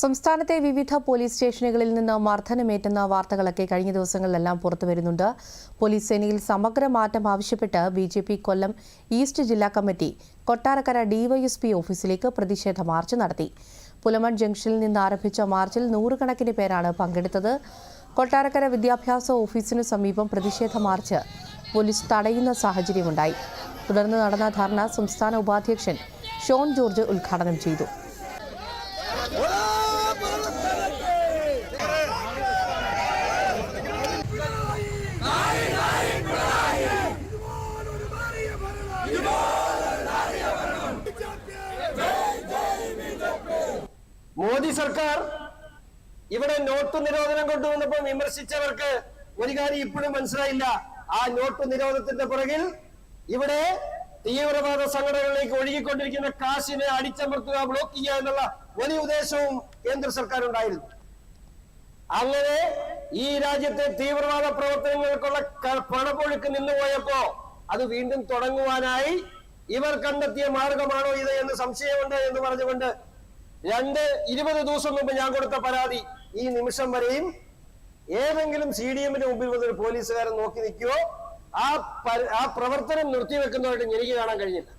സംസ്ഥാനത്തെ വിവിധ പോലീസ് സ്റ്റേഷനുകളിൽ നിന്ന് മർദ്ദനമേറ്റുന്ന വാർത്തകളൊക്കെ കഴിഞ്ഞ ദിവസങ്ങളിലെല്ലാം പുറത്തു വരുന്നുണ്ട്. പോലീസ് സേനയിൽ സമഗ്ര മാറ്റം ആവശ്യപ്പെട്ട് B J P Kollam east ജില്ലാ കമ്മിറ്റി കൊട്ടാരക്കര ഡിവൈഎസ്പി ഓഫീസിലേക്ക് പ്രതിഷേധ മാർച്ച് നടത്തി. പുലമൺ ജംഗ്ഷനിൽ നിന്ന് ആരംഭിച്ച മാർച്ചിൽ നൂറുകണക്കിന് പേരാണ് പങ്കെടുത്തത്. കൊട്ടാരക്കര വിദ്യാഭ്യാസ ഓഫീസിനു സമീപം പ്രതിഷേധ മാർച്ച് പോലീസ് തടയുന്ന സാഹചര്യമുണ്ടായി. തുടർന്ന് നടന്ന ധർണ സംസ്ഥാന ഉപാധ്യക്ഷൻ ഷോൺ ജോർജ് ഉദ്ഘാടനം ചെയ്തു. മോദി സർക്കാർ ഇവിടെ നോട്ട് നിരോധനം കൊണ്ടുവന്നപ്പോൾ വിമർശിച്ചവർക്ക് ഒരു കാര്യം ഇപ്പോഴും മനസ്സിലായില്ല. ആ നോട്ട് നിരോധനത്തിന്റെ പുറകിൽ ഇവിടെ തീവ്രവാദ സംഘടനകളിലേക്ക് ഒഴുകിക്കൊണ്ടിരിക്കുന്ന കാശിനെ അടിച്ചമർത്തുക ബ്ലോക്ക് ചെയ്യുക എന്നുള്ള വലിയ ഉദ്ദേശവും കേന്ദ്ര സർക്കാർ ഉണ്ടായിരുന്നു അങ്ങനെ ഈ രാജ്യത്തെ തീവ്രവാദ പ്രവർത്തനങ്ങൾക്കുള്ള പണപ്പൊഴുക്ക് നിന്നുപോയപ്പോ അത് വീണ്ടും തുടങ്ങുവാനായി ഇവർ കണ്ടെത്തിയ മാർഗമാണോ ഇത് എന്ന് സംശയമുണ്ട് എന്ന് പറഞ്ഞുകൊണ്ട് രണ്ട് ഇരുപത് ദിവസം മുമ്പ് ഞാൻ കൊടുത്ത പരാതി ഈ നിമിഷം വരെയും ഏതെങ്കിലും സി ഡി എമ്മിന് മുമ്പിൽ വന്ന ഒരു പോലീസുകാരൻ നോക്കി നിൽക്കുവോ? ആ ആ പ്രവർത്തനം നിർത്തിവെക്കുന്നതായിട്ട് എനിക്ക് കാണാൻ കഴിഞ്ഞില്ല.